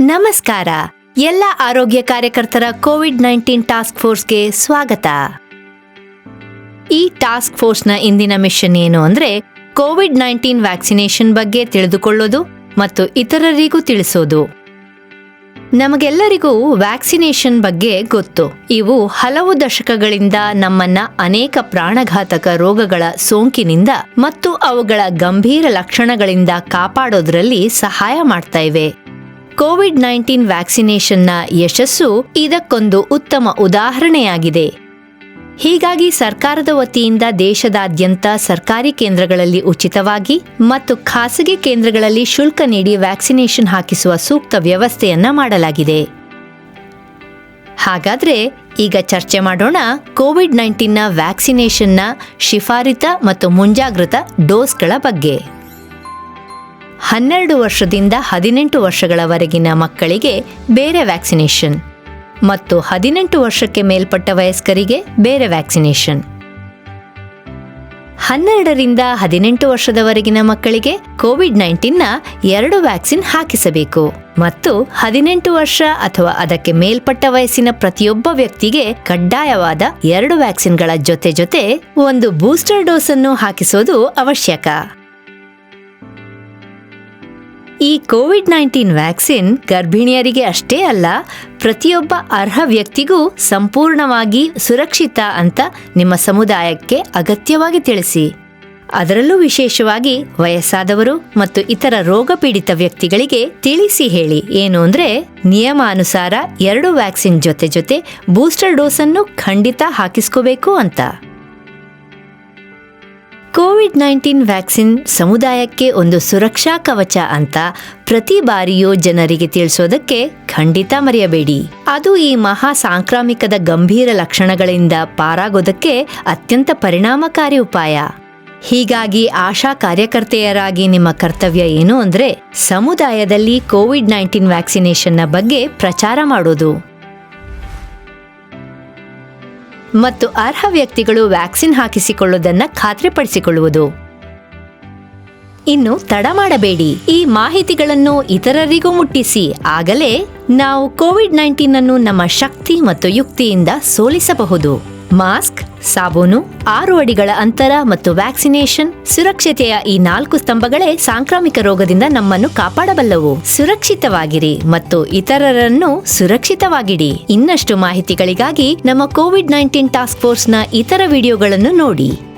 ನಮಸ್ಕಾರ. ಎಲ್ಲ ಆರೋಗ್ಯ ಕಾರ್ಯಕರ್ತರ ಕೋವಿಡ್ ನೈನ್ಟೀನ್ ಟಾಸ್ಕ್ ಫೋರ್ಸ್ಗೆ ಸ್ವಾಗತ. ಈ ಟಾಸ್ಕ್ ಫೋರ್ಸ್ನ ಇಂದಿನ ಮಿಷನ್ ಏನು ಅಂದ್ರೆ ಕೋವಿಡ್ ನೈನ್ಟೀನ್ ವ್ಯಾಕ್ಸಿನೇಷನ್ ಬಗ್ಗೆ ತಿಳಿದುಕೊಳ್ಳೋದು ಮತ್ತು ಇತರರಿಗೂ ತಿಳಿಸೋದು. ನಮಗೆಲ್ಲರಿಗೂ ವ್ಯಾಕ್ಸಿನೇಷನ್ ಬಗ್ಗೆ ಗೊತ್ತು. ಇವು ಹಲವು ದಶಕಗಳಿಂದ ನಮ್ಮನ್ನ ಅನೇಕ ಪ್ರಾಣಘಾತಕ ರೋಗಗಳ ಸೋಂಕಿನಿಂದ ಮತ್ತು ಅವುಗಳ ಗಂಭೀರ ಲಕ್ಷಣಗಳಿಂದ ಕಾಪಾಡೋದ್ರಲ್ಲಿ ಸಹಾಯ ಮಾಡ್ತಾ ಇವೆ. ಕೋವಿಡ್ ನೈನ್ಟೀನ್ ವ್ಯಾಕ್ಸಿನೇಷನ್ನ ಯಶಸ್ಸು ಇದಕ್ಕೊಂದು ಉತ್ತಮ ಉದಾಹರಣೆಯಾಗಿದೆ. ಹೀಗಾಗಿ ಸರ್ಕಾರದ ವತಿಯಿಂದ ದೇಶದಾದ್ಯಂತ ಸರ್ಕಾರಿ ಕೇಂದ್ರಗಳಲ್ಲಿ ಉಚಿತವಾಗಿ ಮತ್ತು ಖಾಸಗಿ ಕೇಂದ್ರಗಳಲ್ಲಿ ಶುಲ್ಕ ನೀಡಿ ವ್ಯಾಕ್ಸಿನೇಷನ್ ಹಾಕಿಸುವ ಸೂಕ್ತ ವ್ಯವಸ್ಥೆಯನ್ನ ಮಾಡಲಾಗಿದೆ. ಹಾಗಾದ್ರೆ ಈಗ ಚರ್ಚೆ ಮಾಡೋಣ ಕೋವಿಡ್ ನೈನ್ಟೀನ್ನ ವ್ಯಾಕ್ಸಿನೇಷನ್ನ ಶಿಫಾರಿತ ಮತ್ತು ಮುಂಜಾಗೃತ ಡೋಸ್ಗಳ ಬಗ್ಗೆ. ಹನ್ನೆರಡು ವರ್ಷದಿಂದ ಹದಿನೆಂಟು ವರ್ಷಗಳವರೆಗಿನ ಮಕ್ಕಳಿಗೆ ಬೇರೆ ವ್ಯಾಕ್ಸಿನೇಷನ್ ಮತ್ತು ಹದಿನೆಂಟು ವರ್ಷಕ್ಕೆ ಮೇಲ್ಪಟ್ಟ ವಯಸ್ಕರಿಗೆ ಬೇರೆ ವ್ಯಾಕ್ಸಿನೇಷನ್. ಹನ್ನೆರಡರಿಂದ ಹದಿನೆಂಟು ವರ್ಷದವರೆಗಿನ ಮಕ್ಕಳಿಗೆ ಕೋವಿಡ್ ನೈನ್ಟೀನ್ನ ಎರಡು ವ್ಯಾಕ್ಸಿನ್ ಹಾಕಿಸಬೇಕು ಮತ್ತು ಹದಿನೆಂಟು ವರ್ಷ ಅಥವಾ ಅದಕ್ಕೆ ಮೇಲ್ಪಟ್ಟ ವಯಸ್ಸಿನ ಪ್ರತಿಯೊಬ್ಬ ವ್ಯಕ್ತಿಗೆ ಕಡ್ಡಾಯವಾದ ಎರಡು ವ್ಯಾಕ್ಸಿನ್ಗಳ ಜೊತೆ ಜೊತೆ ಒಂದು ಬೂಸ್ಟರ್ ಡೋಸ್ ಅನ್ನು ಹಾಕಿಸೋದು ಅವಶ್ಯಕ. ಈ ಕೋವಿಡ್ ನೈನ್ಟೀನ್ ವ್ಯಾಕ್ಸಿನ್ ಗರ್ಭಿಣಿಯರಿಗೆ ಅಷ್ಟೇ ಅಲ್ಲ, ಪ್ರತಿಯೊಬ್ಬ ಅರ್ಹ ವ್ಯಕ್ತಿಗೂ ಸಂಪೂರ್ಣವಾಗಿ ಸುರಕ್ಷಿತ ಅಂತ ನಿಮ್ಮ ಸಮುದಾಯಕ್ಕೆ ಅಗತ್ಯವಾಗಿ ತಿಳಿಸಿ. ಅದರಲ್ಲೂ ವಿಶೇಷವಾಗಿ ವಯಸ್ಸಾದವರು ಮತ್ತು ಇತರ ರೋಗಪೀಡಿತ ವ್ಯಕ್ತಿಗಳಿಗೆ ತಿಳಿಸಿ ಹೇಳಿ. ಏನು ಅಂದ್ರೆ, ನಿಯಮಾನುಸಾರ ಎರಡು ವ್ಯಾಕ್ಸಿನ್ ಜೊತೆ ಜೊತೆ ಬೂಸ್ಟರ್ ಡೋಸ್ ಅನ್ನು ಖಂಡಿತ ಹಾಕಿಸ್ಕೋಬೇಕು ಅಂತ. ಕೋವಿಡ್ ನೈನ್ಟೀನ್ ವ್ಯಾಕ್ಸಿನ್ ಸಮುದಾಯಕ್ಕೆ ಒಂದು ಸುರಕ್ಷಾ ಕವಚ ಅಂತ ಪ್ರತಿ ಬಾರಿಯೂ ಜನರಿಗೆ ತಿಳಿಸೋದಕ್ಕೆ ಖಂಡಿತ ಮರೆಯಬೇಡಿ. ಅದು ಈ ಮಹಾ ಸಾಂಕ್ರಾಮಿಕದ ಗಂಭೀರ ಲಕ್ಷಣಗಳಿಂದ ಪಾರಾಗೋದಕ್ಕೆ ಅತ್ಯಂತ ಪರಿಣಾಮಕಾರಿ ಉಪಾಯ. ಹೀಗಾಗಿ ಆಶಾ ಕಾರ್ಯಕರ್ತೆಯರಾಗಿ ನಿಮ್ಮ ಕರ್ತವ್ಯ ಏನು ಅಂದ್ರೆ ಸಮುದಾಯದಲ್ಲಿ ಕೋವಿಡ್ ನೈನ್ಟೀನ್ ವ್ಯಾಕ್ಸಿನೇಷನ್ನ ಬಗ್ಗೆ ಪ್ರಚಾರ ಮಾಡೋದು. ಮತ್ತು ಅರ್ಹ ವ್ಯಕ್ತಿಗಳು ವ್ಯಾಕ್ಸಿನ್ ಹಾಕಿಸಿಕೊಳ್ಳುವುದನ್ನ ಖಾತ್ರಿಪಡಿಸಿಕೊಳ್ಳುವುದು. ಇನ್ನು ತಡ ಮಾಡಬೇಡಿ. ಈ ಮಾಹಿತಿಗಳನ್ನು ಇತರರಿಗೂ ಮುಟ್ಟಿಸಿ. ಆಗಲೇ ನಾವು ಕೋವಿಡ್ ನೈನ್ಟೀನ್ ಅನ್ನು ನಮ್ಮ ಶಕ್ತಿ ಮತ್ತು ಯುಕ್ತಿಯಿಂದ ಸೋಲಿಸಬಹುದು. ಮಾಸ್ಕ್, ಸಾಬೂನು, ಆರು ಅಡಿಗಳ ಅಂತರ ಮತ್ತು ವ್ಯಾಕ್ಸಿನೇಷನ್, ಸುರಕ್ಷತೆಯ ಈ ನಾಲ್ಕು ಸ್ತಂಭಗಳೇ ಸಾಂಕ್ರಾಮಿಕ ರೋಗದಿಂದ ನಮ್ಮನ್ನು ಕಾಪಾಡಬಲ್ಲವು. ಸುರಕ್ಷಿತವಾಗಿರಿ ಮತ್ತು ಇತರರನ್ನು ಸುರಕ್ಷಿತವಾಗಿಡಿ. ಇನ್ನಷ್ಟು ಮಾಹಿತಿಗಳಿಗಾಗಿ ನಮ್ಮ ಕೋವಿಡ್ ನೈನ್ಟೀನ್ ಟಾಸ್ಕ್ ಫೋರ್ಸ್ನ ಇತರ ವಿಡಿಯೋಗಳನ್ನು ನೋಡಿ.